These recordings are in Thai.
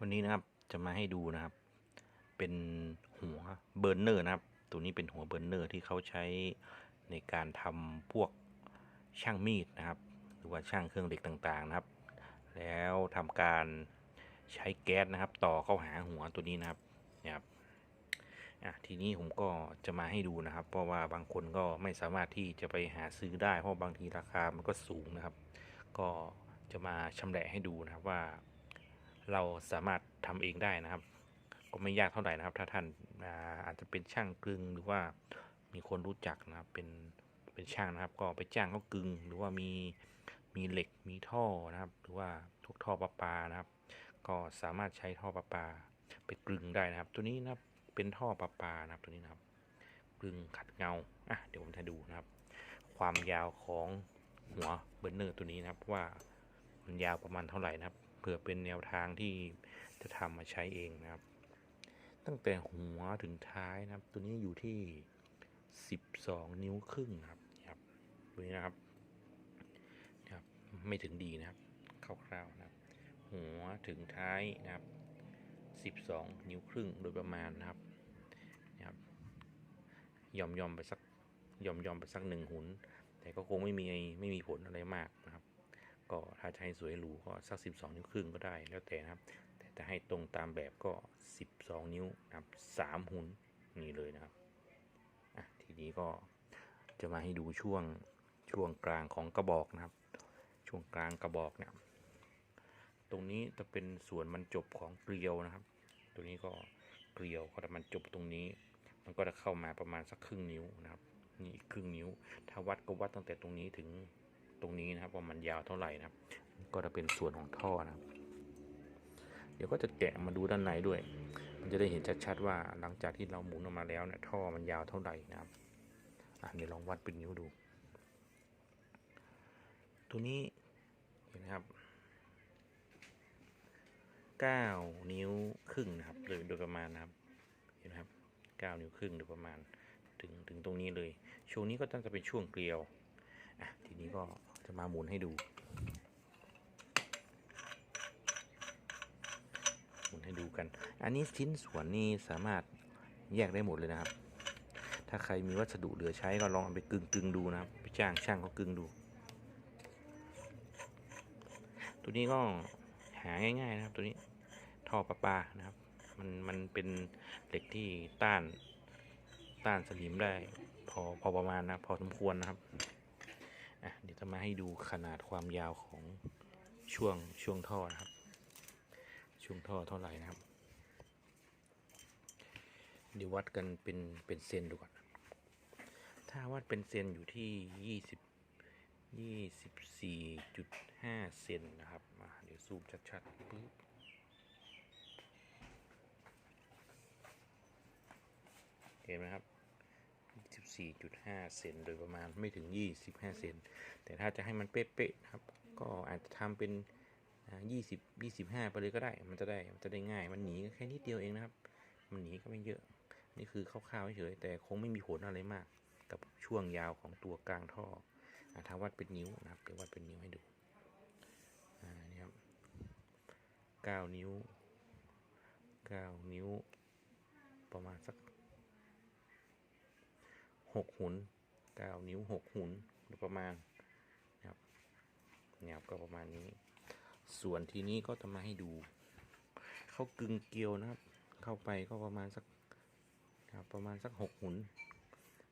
วันนี้นะครับจะมาให้ดูนะครับ เป็นหัวเบอร์เนอร์นะครับ ตัวนี้เป็นหัวเบอร์เนอร์ที่เขาใช้ในการทำพวกช่างมีดนะครับ หรือว่าช่างเครื่องเหล็กต่างๆนะครับ แล้วทำการใช้แก๊สนะครับ ต่อเข้าหาหัวตัวนี้นะครับนี่ยครับอะทีนี้ผมก็จะมาให้ดูนะครับ เพราะว่าบางคนก็ไม่สามารถที่จะไปหาซื้อได้ เพราะบางทีราคามันก็สูงนะครับ ก็จะมาชำแหละให้ดูนะครับว่า เราสามารถทำเองได้นะครับ ก็ไม่ยากเท่าไหร่นะครับ ถ้าท่านอาอาจจะเป็นช่างกลึงหรือว่ามีคนรู้จักนะครับเป็นเป็นช่างนะครับ ก็ไปจ้างเขากลึงหรือว่ามีมีเหล็กมีท่อนะครับ หรือว่าทุกท่อประปานะครับ ก็สามารถใช้ท่อประปาไปกลึงได้นะครับ ตัวนี้นะครับเป็นท่อประปานะครับตัวนี้นะครับกลึงขัดเงาอะเดี๋ยวผมจะดูนะครับ ความยาวของหัวเบอร์เนอร์ตัวนี้นะครับว่ามันยาวประมาณเท่าไหร่นะครับ เผื่อเป็นแนวทางที่จะทำมาใช้เองนะครับ ตั้งแต่หัวถึงท้ายนะครับ ตัวนี้อยู่ที่ 12 นิ้วครึ่งนะครับนี่ครับตัวนี้นะครับนะครับไม่ถึงดีนะครับคร่าวๆนะครับ หัวถึงท้ายนะครับ 12 นิ้วครึ่งโดยประมาณนะครับนะครับยอมยอมไปสักยอมยอมไปสักหนึ่งหุนแต่ก็คงไม่มีไม่มีผลอะไรมากนะครับ ก็ถ้าจะให้สวยหรูก็สัก 12 นิ้วครึ่งก็ได้แล้วแต่นะครับ แต่ถ้าให้ตรงตามแบบก็ 12 นิ้วนะครับ3หุนนี่เลยนะครับอะทีนี้ก็จะมาให้ดูช่วงช่วงกลางของกระบอกนะครับ ช่วงกลางกระบอกเนี่ยตรงนี้จะเป็นส่วนบรรจบของเกลียวนะครับ ตัวนี้ก็เกลียวก็จะบรรจบตรงนี้ มันก็จะเข้ามาประมาณสักครึ่งนิ้วนะครับนี่ครึ่งนิ้ว ถ้าวัดก็วัดตั้งแต่ตรงนี้ถึง ตรงนี้นะครับว่ามันยาวเท่าไหร่นะครับ ก็จะเป็นส่วนของท่อนะครับ เดี๋ยวก็จะแกะมาดูด้านในด้วย มันจะได้เห็นชัดๆว่าหลังจากที่เราหมุนออกมาแล้วเนี่ยท่อมันยาวเท่าไหร่นะครับอะเดี๋ยวลองวัดเป็นนิ้วดู ตัวนี้เห็นครับ9นิ้วครึ่งนะครับโดยโดยประมาณนะครับ เห็นไหมครับ 9 นิ้วครึ่งโดยประมาณ ถึงถึงตรงนี้เลย ช่วงนี้ก็ต้องจะเป็นช่วงเกลียว อะ ทีนี้ก็ จะมาหมุนให้ดู หมุนให้ดูกัน อันนี้ชิ้นส่วนนี้สามารถแยกได้หมดเลยนะครับ ถ้าใครมีวัสดุเหลือใช้ก็ลองเอาไปกึ่งกึ่งดูนะครับไปจ้างช่างเขากึ่งดู ตัวนี้ก็หาง่าย ๆ นะครับ ตัวนี้ท่อประปานะครับ มันมันเป็นเหล็กที่ต้านต้านสนิมได้พอพอประมาณนะพอสมควรนะครับ อะเดี๋ยวจะมาให้ดูขนาดความยาวของช่วงช่วงท่อนะครับ ช่วงท่อเท่าไหร่นะครับ เดี๋ยววัดกันเป็นเป็นเซนดูก่อนถ้าวัดเป็นเซนอยู่ที่ยี่สิบยี่สิบสี่จุดห้าเซนนะครับมาเดี๋ยวซูมชัดๆปึ๊บเห็นไหมครับ 24.5 เซนโดยประมาณไม่ถึง 25 เซน แต่ถ้าจะให้มันเป๊ะๆครับ ก็อาจจะทำเป็นอ่า20 25 ไปเลยก็ได้ มันจะได้ มันจะได้ง่าย มันหนีแค่นิดเดียวเองนะครับ มันหนีก็ไม่เยอะ นี่คือคร่าวๆเฉยๆแต่คงไม่มีผลอะไรมาก กับช่วงยาวของตัวกลางท่อถ้าวัดเป็นนิ้วนะครับ เดี๋ยววัดเป็นนิ้วให้ดู อ่า นี่ครับ 9 นิ้ว 9 นิ้ว ประมาณสัก หกหุนเก้านิ้วหกหุนโดยประมาณนะครับเนี่ยครับก็ประมาณนี้ ส่วนทีนี้ก็จะมาให้ดู เข้ากึ่งเกลียวนะครับ เข้าไปก็ประมาณสักนะครับประมาณสักหกหุน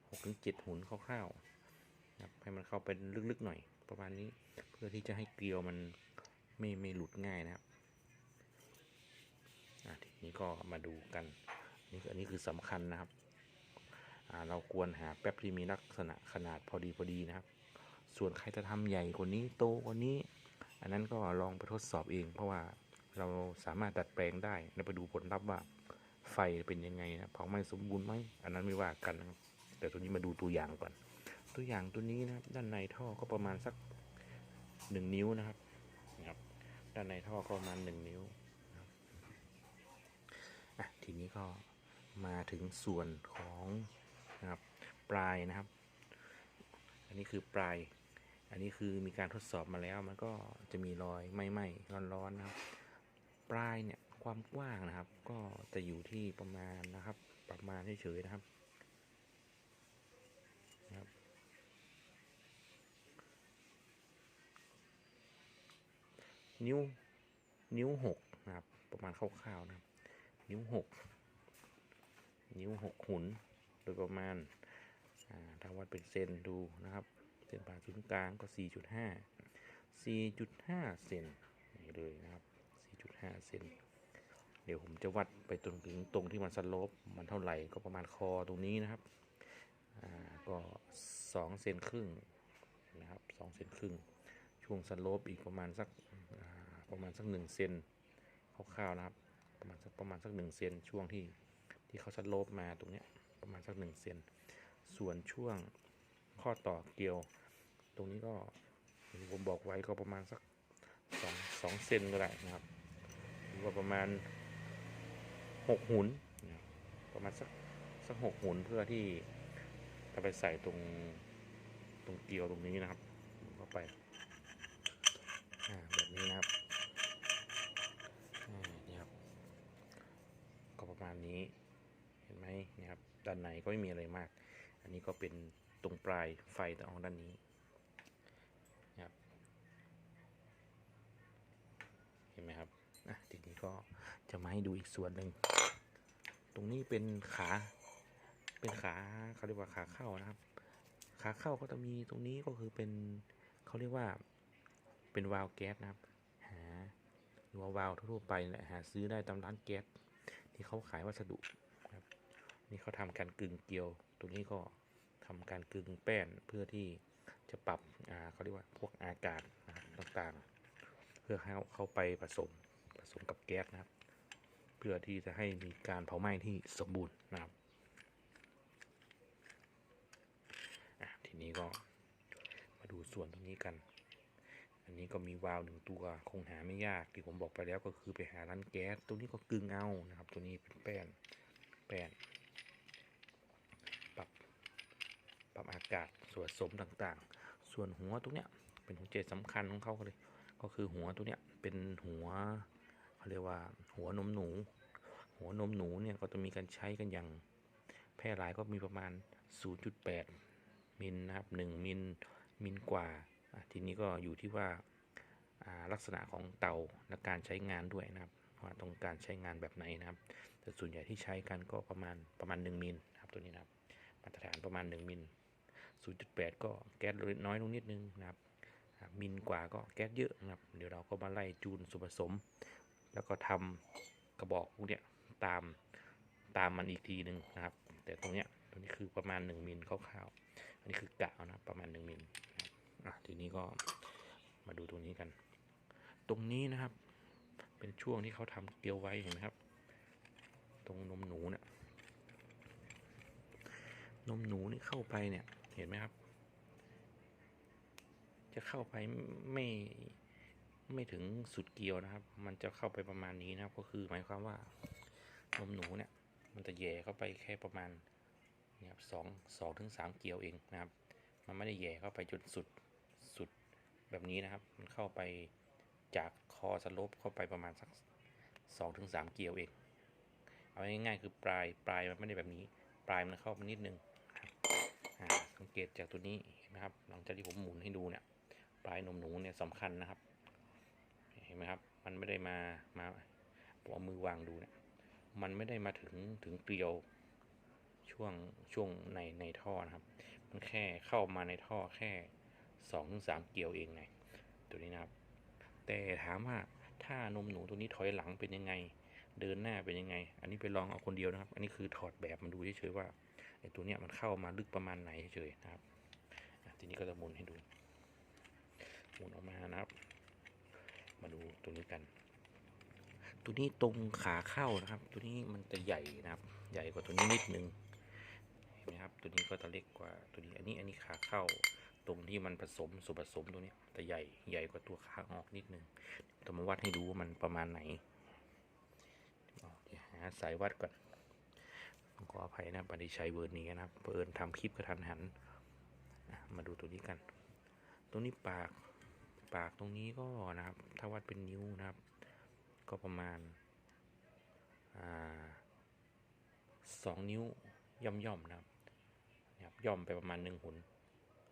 หกถึงเจ็ดหุนคร่าวๆนะครับให้มันเข้าไปลึกๆหน่อยประมาณนี้เพื่อที่จะให้เกลียวมันไม่ไม่หลุดง่ายนะครับอะทีนี้ก็มาดูกันนี่อันนี้คือสำคัญนะครับ เราควรหาแป๊บที่มีลักษณะขนาดพอดีพอดีนะครับ ส่วนใครจะทำใหญ่กว่านี้โตกว่านี้ อันนั้นก็ลองไปทดสอบเอง เพราะว่าเราสามารถดัดแปลงได้แล้วไปดูผลลัพธ์ว่าไฟเป็นยังไงนะเผาไหม้สมบูรณ์ไหมอันนั้นไม่ว่ากันนะครับแต่ตัวนี้มาดูตัวอย่างก่อน ตัวอย่างตัวนี้นะครับ ด้านในท่อก็ประมาณสักหนึ่งนิ้วนะครับนะครับ ด้านในท่อก็ประมาณหนึ่งนิ้วนะครับอะทีนี้ก็มาถึงส่วนของ ปลายนะครับ อันนี้คือปลาย อันนี้คือมีการทดสอบมาแล้วมันก็จะมีรอยไหม้ๆร้อนๆนะครับ ปลายเนี่ยความกว้างนะครับ ก็จะอยู่ที่ประมาณนะครับ ประมาณเฉยๆนะครับนะครับนิ้วนิ้วหกนะครับ ประมาณคร่าวๆนะครับ นิ้วหกนิ้วหกหุนโดยประมาณ อ่าถ้าวัดเป็นเซนดูนะครับ เส้นผ่าศูนย์กลางก็ 4.5 4.5 เซนนี่เลยนะครับ 4.5 เซนเดี๋ยวผมจะวัดไปตรงถึงตรงที่มันสลปมันเท่าไหร่ก็ประมาณคอตรงนี้นะครับ อ่า ก็2เซนครึ่งนะครับ2เซนครึ่ง ช่วงสลปอีกประมาณสักอ่าประมาณสัก1เซนคร่าวๆนะครับ ประมาณสักประมาณสัก1เซนช่วงที่ที่เขาสลปมาตรงเนี้ยประมาณสัก1เซน ส่วนช่วงข้อต่อเกลียว ตรงนี้ก็ผมบอกไว้ก็ประมาณสักสองสองเซนก็ได้นะครับหรือว่าประมาณหกหุนประมาณสักสักหกหุนเพื่อที่จะไปใส่ตรงตรงเกลียวตรงนี้นะครับเข้าไปแบบนี้นะครับนี่ครับ ก็ประมาณนี้เห็นไหมนี่ครับด้านในก็ไม่มีอะไรมาก นี้ก็เป็นตรงปลายไฟตรงด้านนี้นะครับเห็นไหมครับอะทีนี้ก็จะมาให้ดูอีกส่วนหนึ่งตรงนี้เป็นขา เป็นขาเขาเรียกว่าขาเข้านะครับ ขาเข้าก็จะมีตรงนี้ก็คือเป็นเขาเรียกว่าเป็นวาล์วแก๊สนะครับ หาหรือว่าวาล์วทั่วไปแหละหาซื้อได้ตามร้านแก๊สที่เขาขายวัสดุครับ นี่เขาทำการกึ่งเกลียว ตรงนี้ก็ ทำการกึ่งแป้นเพื่อที่จะปรับเขาเรียกว่าพวกอากาศนะต่างๆ เพื่อให้เข้าไปผสมผสมกับแก๊สนะครับ เพื่อที่จะให้มีการเผาไหม้ที่สมบูรณ์นะครับทีนี้ก็มาดูส่วนตรงนี้กัน อันนี้ก็มีวาล์วหนึ่งตัวคงหาไม่ยากที่ผมบอกไปแล้วก็คือไปหาร้านแก๊สตัวนี้ก็กึ่งเอานะครับ ตัวนี้เป็นแป้นแป้น ปรับับอากาศส่วนผสมต่างๆ ส่วนหัวตรงเนี้ยเป็นหัวใจสำคัญของเขาเลย ก็คือหัวตัวเนี้ยเป็นหัวเขาเรียกว่าหัวนมหนู หัวนมหนูเนี่ยก็จะมีการใช้กันอย่างแพร่หลายก็มีประมาณ 0.8 มิลนะครับ 1 มิลมิลกว่า ทีนี้ก็อยู่ที่ว่าอ่าลักษณะของเตาและการใช้งานด้วยนะครับว่าต้องการใช้งานแบบไหนนะครับ แต่ส่วนใหญ่ที่ใช้กันก็ประมาณประมาณ 1 มิลนะครับตัวนี้นะครับมาตรฐานประมาณ 1 มิล 0.8 ก็แก๊สน้อยลงนิดนึงนะครับมิลกว่าก็แก๊สเยอะนะครับ เดี๋ยวเราก็มาไล่จูนส่วนผสม แล้วก็ทำกระบอกพวกเนี้ยตามตามมันอีกทีหนึ่งนะครับ แต่ตรงเนี้ยตรงนี้คือประมาณ 1มิลคร่าวๆอันนี้คือกะนะครับประมาณ 1มิลอะทีนี้ก็มาดูตรงนี้กัน ตรงนี้นะครับ เป็นช่วงที่เขาทำเกลียวไว้เห็นไหมครับ ตรงนมหนูเนี่ยนมหนูนี่เข้าไปเนี่ย เห็นไหมครับ จะเข้าไปไม่ไม่ถึงสุดเกลียวนะครับ มันจะเข้าไปประมาณนี้นะครับ ก็คือหมายความว่านมหนูเนี่ย มันจะแย่เข้าไปแค่ประมาณเนี่ยครับสองสองถึงสามเกลียวเองนะครับ มันไม่ได้แย่เข้าไปจนสุดสุดแบบนี้นะครับ มันเข้าไปจากคอสลปเข้าไปประมาณสักสองถึงสามเกลียวเอง เอาง่ายๆคือปลายปลายมันไม่ได้แบบนี้ ปลายมันเข้ามานิดนึง สังเกตจากตัวนี้เห็นไหมครับ หลังจากที่ผมหมุนให้ดูเนี่ย ปลายนมหนูเนี่ยสำคัญนะครับ เห็นไหมครับ มันไม่ได้มา มาผมเอามือวางดูเนี่ย มันไม่ได้มาถึงถึงเกลียวช่วงช่วงในในท่อนะครับ มันแค่เข้ามาในท่อแค่สองถึงสามเกลียวเองไงตัวนี้นะครับ แต่ถามว่าถ้านมหนูตัวนี้ถอยหลังเป็นยังไง เดินหน้าเป็นยังไง อันนี้ไปลองเอาคนเดียวนะครับ อันนี้คือถอดแบบมาดูเฉยๆว่า ไอตัวเนี้ยมันเข้ามาลึกประมาณไหนเฉยๆนะครับทีนี้ก็จะหมุนให้ดูหมุนออกมานะครับ มาดูตัวนี้กัน ตัวนี้ตรงขาเข้านะครับ ตัวนี้มันจะใหญ่นะครับ ใหญ่กว่าตัวนี้นิดนึงเห็นไหมครับ ตัวนี้ก็จะเล็กกว่าตัวนี้ อันนี้อันนี้ขาเข้าตรงที่มันผสมส่วนผสมตัวนี้ยจะใหญ่ใหญ่กว่าตัวขาออกนิดนึงจะมาวัดให้ดูว่ามันประมาณไหนอ๋อเดี๋ยวหาสายวัดก่อน ขออภัยนะบันทีใช้เบอร์นี้นะครับเปิดทำคลิปกระทันหัน มาดูตัวนี้กัน ตรงนี้ปาก ปากตรงนี้ก็นะครับ ถ้าวัดเป็นนิ้วนะครับ ก็ประมาณสองนิ้วย่อมย่อมๆนะครับนะครับย่อมไปประมาณหนึ่งหุน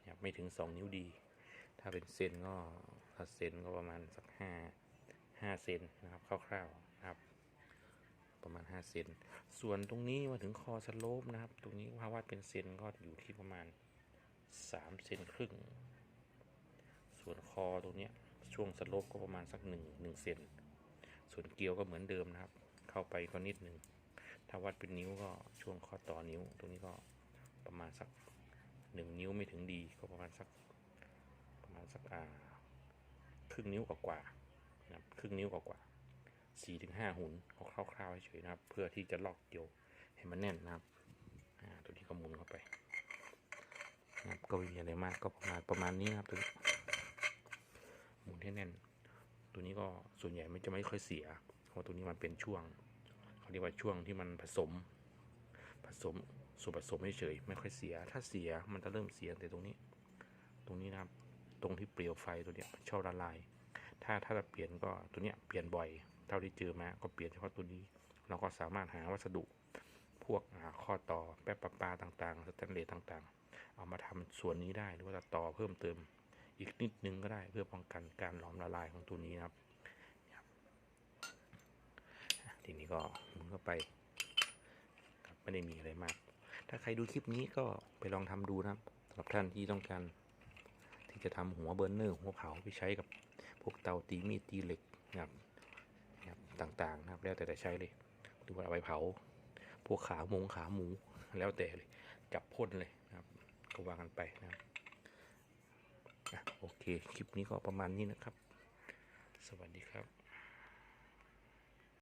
นะครับไม่ถึงสองนิ้วดี ถ้าเป็นเซนก็ถ้าเซนก็ประมาณสักห้าห้าเซนนะครับคร่าวๆ ประมาณ5เซนส่วนตรงนี้มาถึงคอสโลปนะครับ ตรงนี้ถ้าวัดเป็นเซนก็อยู่ที่ประมาณ3เซนครึ่ง ส่วนคอตรงนี้ช่วงสโลปก็ประมาณสัก1 1เซนส่วนเกลียวก็เหมือนเดิมนะครับ เข้าไปก็นิดหนึ่งถ้าวัดเป็นนิ้วก็ช่วงข้อต่อนิ้ว ตรงนี้ก็ประมาณสัก 1 นิ้วไม่ถึงดีก็ประมาณสักประมาณสักอ่าครึ่งนิ้วกว่าๆนะครับครึ่งนิ้วกว่าๆ สี่ถึงห้าหุ่นเอาคร่าวๆเฉยนะครับ เพื่อที่จะล็อกเกี่ยวให้มันแน่นนะครับตัวนี้ก็หมุนเข้าไปนะครับก็ไม่มีอะไรมากก็ประมาณประมาณนี้นะครับตัวนี้หมุนให้แน่น ตัวนี้ก็ส่วนใหญ่ไม่จะไม่ค่อยเสียเพราะตัวนี้มันเป็นช่วงเขาเรียกว่าช่วงที่มันผสม ผสมส่วนผสมเฉยไม่ค่อยเสีย ถ้าเสียมันจะเริ่มเสียแต่ตรงนี้ ตรงนี้นะครับ ตรงที่เปลวไฟตัวเนี้ยชอบละลาย ถ้าถ้าเราเปลี่ยนก็ตัวเนี้ยเปลี่ยนบ่อย เท่าที่เจอมาก็เปลี่ยนเฉพาะตัวนี้ เราก็สามารถหาวัสดุพวกข้อต่อแป๊บปะปาต่างๆ สแตนเลสต่างๆ เอามาทำส่วนนี้ได้หรือว่าจะต่อเพิ่มเติมอีกนิดนึงก็ได้เพื่อป้องกันการหลอมละลายของตัวนี้นะครับ ทีนี้ก็หมุนเข้าไปครับไม่ได้มีอะไรมาก ถ้าใครดูคลิปนี้ก็ไปลองทำดูนะครับสำหรับท่านที่ต้องการที่จะทำหัวเบอร์เนอร์หัวเผาไปใช้กับพวกเตาตีมีดตีเหล็กนะครับ ต่างๆนะครับแล้วแต่จะใช้เลยหรือว่าเอาไปเผา พวกขาหมงขาหมูแล้วแต่เลย จับพ่นเลยนะครับก็วางกันไปนะครับโอเค คลิปนี้ก็ประมาณนี้นะครับ สวัสดีครับ